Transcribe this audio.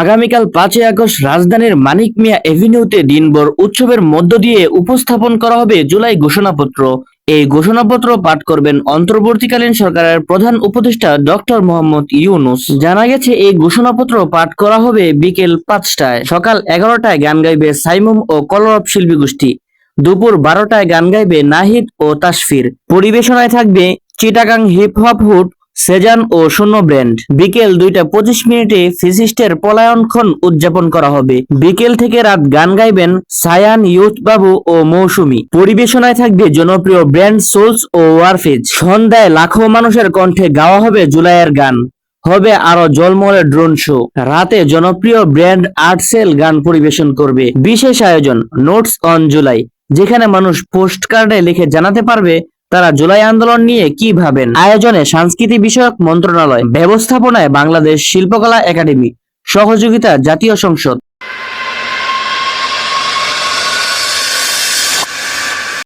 আগামীকাল পাঁচই আগস্ট রাজধানীর মানিক মিয়া এভিনিউতে দিনভর উৎসবের মধ্য দিয়ে উপস্থাপন করা হবে জুলাই ঘোষণাপত্র। এই ঘোষণাপত্র পাঠ করবেন অন্তর্বর্তীকালীন সরকারের প্রধান উপদেষ্টা ডক্টর মোহাম্মদ ইউনুস। জানা গেছে, এই ঘোষণাপত্র পাঠ করা হবে বিকেল পাঁচটায়। সকাল এগারোটায় গান গাইবে সাইমুম ও কলরব শিল্পী গোষ্ঠী। দুপুর বারোটায় গান গাইবে নাহিদ ও তাসফির। পরিবেশনায় থাকবে Chittagong hip hop hood Sezan ও শূন্য ব্র্যান্ড। বিকেল দুইটা পঁচিশ মিনিটে ফিজিস্টের পলায়নক্ষণ উদযাপন করা হবে। বিকেল থেকে রাত গান গাইবেন সায়ান ইউথ বাবু ও মৌসুমী। পরিবেশনায় থাকবে জনপ্রিয় ব্র্যান্ড সোলস ও ওয়ারফেজ। সন্ধ্যায় লাখো মানুষের কণ্ঠে গাওয়া হবে জুলাইয়ের গান। হবে আরও জলমলে ড্রোন শো। রাতে জনপ্রিয় ব্র্যান্ড আর্টসেল গান পরিবেশন করবে। বিশেষ আয়োজন নোটস অন জুলাই, যেখানে মানুষ পোস্ট কার্ডে লিখে জানাতে পারবে তারা জুলাই আন্দোলন নিয়ে কি ভাবেন? আয়োজনে সংস্কৃতি বিষয়ক মন্ত্রণালয়, ব্যবস্থাপনায় বাংলাদেশ শিল্পকলা একাডেমি, সহযোগিতা জাতীয় সংসদ।